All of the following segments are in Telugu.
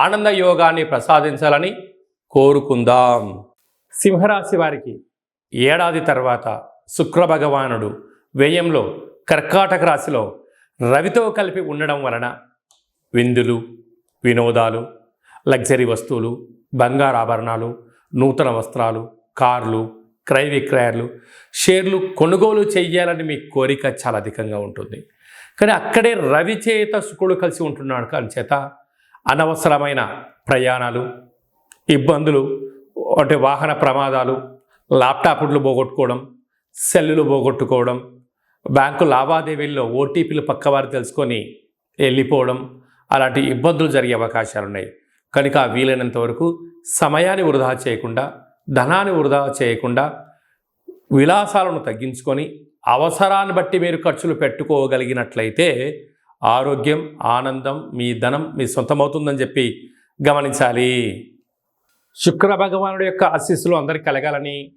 ఆనంద యోగాన్ని ప్రసాదించాలని కోరుకుందాం. సింహరాశి వారికి ఏడాది తర్వాత శుక్ర భగవానుడు వ్యయంలో కర్కాటక రాశిలో రవితో కలిపి ఉండడం వలన విందులు వినోదాలు లగ్జరీ వస్తువులు బంగారు ఆభరణాలు నూతన వస్త్రాలు కార్లు క్రయ విక్రయాలు షేర్లు కొనుగోలు చెయ్యాలని మీ కోరిక చాలా అధికంగా ఉంటుంది. కానీ అక్కడే రవి చేత శుకుడు కలిసి ఉంటున్నాడు కానీ చేత అనవసరమైన ప్రయాణాలు ఇబ్బందులు అంటే వాహన ప్రమాదాలు ల్యాప్టాప్లు పోగొట్టుకోవడం సెల్లులు పోగొట్టుకోవడం బ్యాంకు లావాదేవీల్లో ఓటీపీలు పక్కవారు తెలుసుకొని వెళ్ళిపోవడం అలాంటి ఇబ్బందులు జరిగే అవకాశాలు ఉన్నాయి. కనుక వీలైనంత వరకు సమయాన్ని వృధా చేయకుండా ధనాన్ని వృధా చేయకుండా విలాసాలను తగ్గించుకొని అవసరాన్ని బట్టి మీరు ఖర్చులు పెట్టుకోగలిగినట్లయితే ఆరోగ్యం ఆనందం మీ ధనం మీ సొంతమవుతుందని చెప్పి గమనించాలి. శుక్ర భగవానుడి యొక్క ఆశీస్సులు అందరికి కలగాలని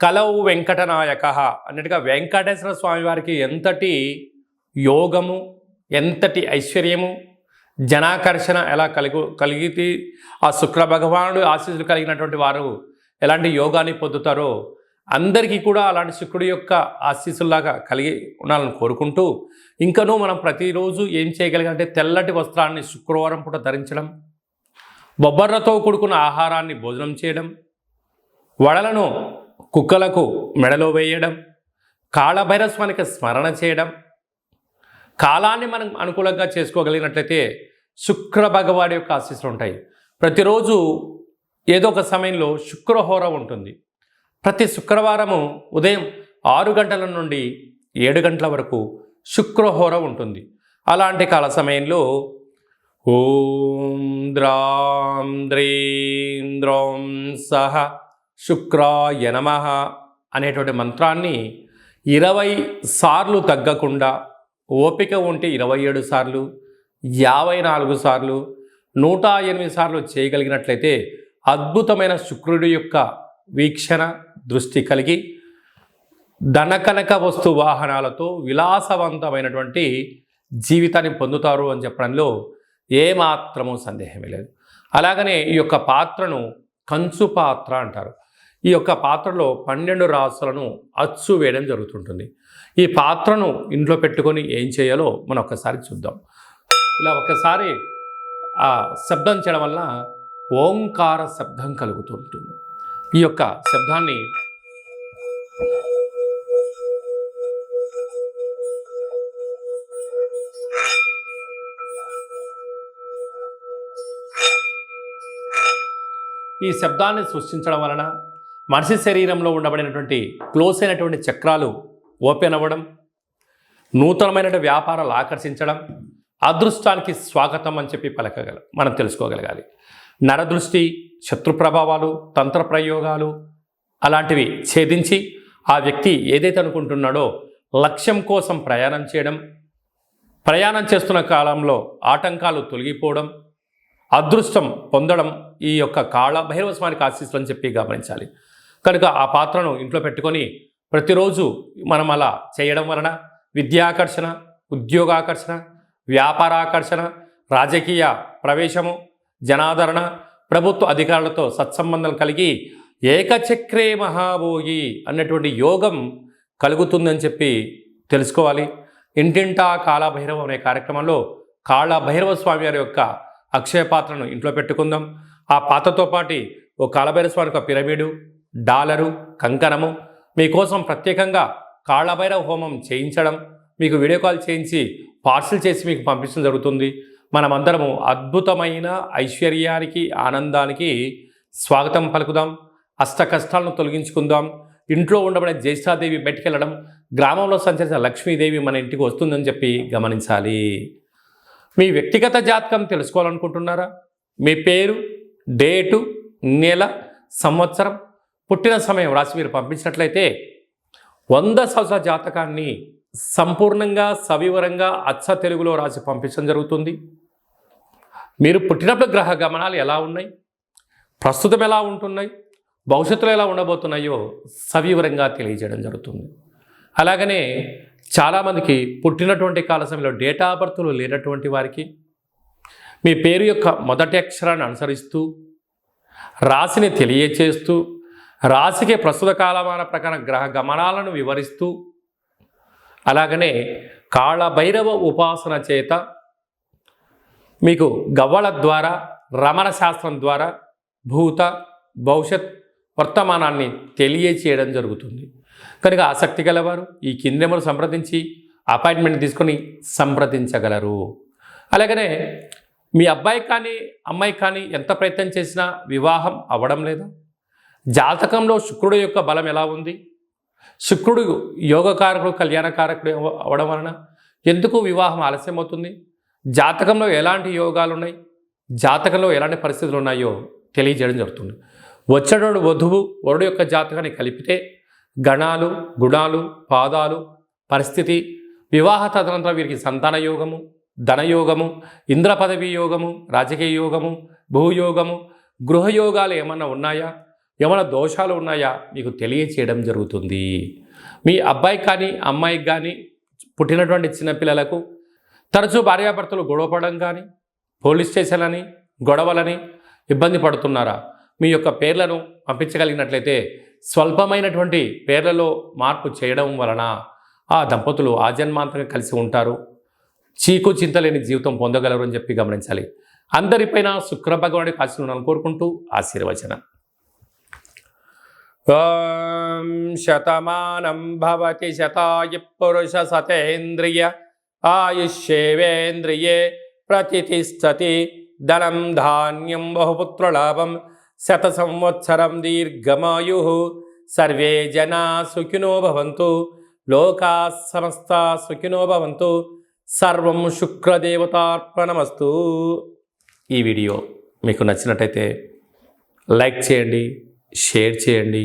కలవు వెంకటనాయక అన్నట్టుగా వెంకటేశ్వర స్వామి వారికి ఎంతటి యోగము ఎంతటి ఐశ్వర్యము జనాకర్షణ ఎలా కలిగి కలిగితే ఆ శుక్ర భగవానుడు ఆశీస్సులు కలిగినటువంటి వారు ఎలాంటి యోగాన్ని పొందుతారో అందరికీ కూడా అలాంటి శుక్రుడి యొక్క ఆశీస్సుల్లాగా కలిగి ఉండాలని కోరుకుంటూ ఇంకనూ మనం ప్రతిరోజు ఏం చేయగలిగంటే తెల్లటి వస్త్రాన్ని శుక్రవారం పూట ధరించడం బొబ్బర్రతో కూడుకున్న ఆహారాన్ని భోజనం చేయడం వడలను కుక్కలకు మెడలో వేయడం కాళభైరస్వానికి స్మరణ చేయడం కాలాన్ని మనం అనుకూలంగా చేసుకోగలిగినట్లయితే శుక్ర భగవాడి యొక్క ఆశీస్సులు ఉంటాయి. ప్రతిరోజు ఏదో ఒక సమయంలో శుక్రహోర ఉంటుంది. ప్రతి శుక్రవారము ఉదయం ఆరు గంటల నుండి ఏడు గంటల వరకు శుక్రహోర ఉంటుంది. అలాంటి కాల సమయంలో ఓం ద్రాం ద్రీం సహ శుక్రాయ నమ అనేటువంటి మంత్రాన్ని ఇరవై సార్లు తగ్గకుండా ఓపిక ఉంటే ఇరవై ఏడు సార్లు యాభై నాలుగు సార్లు నూట ఎనిమిది సార్లు చేయగలిగినట్లయితే అద్భుతమైన శుక్రుడి యొక్క వీక్షణ దృష్టి కలిగి ధనకనక వస్తు వాహనాలతో విలాసవంతమైనటువంటి జీవితాన్ని పొందుతారు అని చెప్పడంలో ఏమాత్రము సందేహమే లేదు. అలాగనే ఈ యొక్క పాత్రను కంచు పాత్ర అంటారు. ఈ యొక్క పాత్రలో పన్నెండు రాసులను అచ్చు వేయడం జరుగుతుంటుంది. ఈ పాత్రను ఇంట్లో పెట్టుకొని ఏం చేయాలో మనం ఒకసారి చూద్దాం. ఇలా ఒకసారి ఆ శబ్దం చేయడం వల్ల ఓంకార శబ్దం కలుగుతూ ఉంటుంది ఈ యొక్క శబ్దాన్ని ఈ శబ్దాన్ని సృష్టించడం వలన మనిషి శరీరంలో ఉండబడినటువంటి క్లోజ్ అయినటువంటి చక్రాలు ఓపెన్ అవ్వడం నూతనమైన వ్యాపారాలు ఆకర్షించడం అదృష్టానికి స్వాగతం అని చెప్పి పలకగల మనం తెలుసుకోగలగాలి. నరదృష్టి శత్రు ప్రభావాలు తంత్ర ప్రయోగాలు అలాంటివి ఛేదించి ఆ వ్యక్తి ఏదైతే అనుకుంటున్నాడో లక్ష్యం కోసం ప్రయాణం చేయడం ప్రయాణం చేస్తున్న కాలంలో ఆటంకాలు తొలగిపోవడం అదృష్టం పొందడం ఈ యొక్క కాళ భైరవ స్వామికి ఆశీస్సులు అని చెప్పి గమనించాలి. కనుక ఆ పాత్రను ఇంట్లో పెట్టుకొని ప్రతిరోజు మనం అలా చేయడం వలన విద్యాకర్షణ ఉద్యోగాకర్షణ వ్యాపారాకర్షణ రాజకీయ ప్రవేశము జనాదరణ ప్రభుత్వ అధికారులతో సత్సంబంధం కలిగి ఏకచక్రే మహాభోగి అన్నటువంటి యోగం కలుగుతుందని చెప్పి తెలుసుకోవాలి. ఇంటింటా కాళభైరవం అనే కార్యక్రమంలో కాళభైరవ స్వామి వారి యొక్క అక్షయ పాత్రను ఇంట్లో పెట్టుకుందాం. ఆ పాత్రతో పాటు ఓ కాళభైరవ స్వామి యొక్క పిరమిడు డాలరు కంకణము మీకోసం ప్రత్యేకంగా కాళభైరవ హోమం చేయించడం మీకు వీడియో కాల్ చేయించి పార్సిల్ చేసి మీకు పంపించడం జరుగుతుంది. మనమందరము అద్భుతమైన ఐశ్వర్యానికి ఆనందానికి స్వాగతం పలుకుదాం. అష్ట కష్టాలను తొలగించుకుందాం. ఇంట్లో ఉండబడే జ్యేష్ఠాదేవి బయటికెళ్ళడం గ్రామంలో సంచరించిన లక్ష్మీదేవి మన ఇంటికి వస్తుందని చెప్పి గమనించాలి. మీ వ్యక్తిగత జాతకం తెలుసుకోవాలనుకుంటున్నారా? మీ పేరు డేటు నెల సంవత్సరం పుట్టిన సమయం రాసి మీరు పంపించినట్లయితే వంద సంవత్సర జాతకాన్ని సంపూర్ణంగా సవివరంగా అచ్చ తెలుగులో రాసి పంపించడం జరుగుతుంది. మీరు పుట్టినప్పుడు గ్రహ గమనాలు ఎలా ఉన్నాయి? ప్రస్తుతం ఎలా ఉంటున్నాయి? భవిష్యత్తులో ఎలా ఉండబోతున్నాయో సవివరంగా తెలియజేయడం జరుగుతుంది. అలాగనే చాలామందికి పుట్టినటువంటి కాల సమయంలో డేటా ఆఫ్ బర్త్లు లేనటువంటి వారికి మీ పేరు యొక్క మొదటి అక్షరాన్ని అనుసరిస్తూ రాశిని తెలియచేస్తూ రాశికి ప్రస్తుత కాలమాన ప్రకారం గ్రహ గమనాలను వివరిస్తూ అలాగనే కాళభైరవ ఉపాసన చేత మీకు గవ్వల ద్వారా రమణ శాస్త్రం ద్వారా భూత భవిష్యత్ వర్తమానాన్ని తెలియచేయడం జరుగుతుంది. కనుక ఆసక్తి గలవారు ఈ కింది సంప్రదించి అపాయింట్మెంట్ తీసుకొని సంప్రదించగలరు. అలాగనే మీ అబ్బాయి కానీ అమ్మాయి కానీ ఎంత ప్రయత్నం చేసినా వివాహం అవ్వడం లేదా? జాతకంలో శుక్రుడు యొక్క బలం ఎలా ఉంది? శుక్రుడు యోగకారకుడు కళ్యాణకారకుడు అవ్వడం వలన ఎందుకు వివాహం ఆలస్యం అవుతుంది జాతకంలో ఎలాంటి యోగాలు ఉన్నాయి జాతకంలో ఎలాంటి పరిస్థితులు ఉన్నాయో తెలియజేయడం జరుగుతుంది. వచ్చేటోడు వధువు వరుడు యొక్క జాతకాన్ని కలిపితే గణాలు గుణాలు పాదాలు పరిస్థితి వివాహ తదనంతరం వీరికి సంతాన యోగము ధనయోగము ఇంద్ర పదవి యోగము రాజకీయ యోగము భూయోగము గృహయోగాలు ఏమన్నా ఉన్నాయా? ఏమైనా దోషాలు ఉన్నాయా? మీకు తెలియచేయడం జరుగుతుంది. మీ అబ్బాయికి కానీ అమ్మాయికి కానీ పుట్టినటువంటి చిన్నపిల్లలకు తరచూ భార్యాభర్తలు గొడవపడడం కానీ పోలీస్ స్టేషన్లని గొడవలని ఇబ్బంది పడుతున్నారా? మీ యొక్క పేర్లను పంపించగలిగినట్లయితే స్వల్పమైనటువంటి పేర్లలో మార్పు చేయడం వలన ఆ దంపతులు ఆజన్మాంతంగా కలిసి ఉంటారు. చీకు చింతలేని జీవితం పొందగలరు అని చెప్పి గమనించాలి. అందరిపైన శుక్ర భగవానుడి ఆశీర్వాదాలను కోరుకుంటూ ఆశీర్వచనం. ఓం శతమానం భవతి శతాయ పురుష సతేంద్రియ ఆయుష్యేవేంద్రియే ప్రతిష్టతి ధనం ధాన్యం బహుపుత్రలాభం శత సంవత్సరం దీర్ఘమాయు సర్వే జనా సుఖినో భవంతు లోకా సమస్త సుఖినో భవంతు సర్వం శుక్రదేవతార్పణమస్తు ఈ వీడియో మీకు నచ్చినట్టయితే లైక్ చేయండి షేర్ చేయండి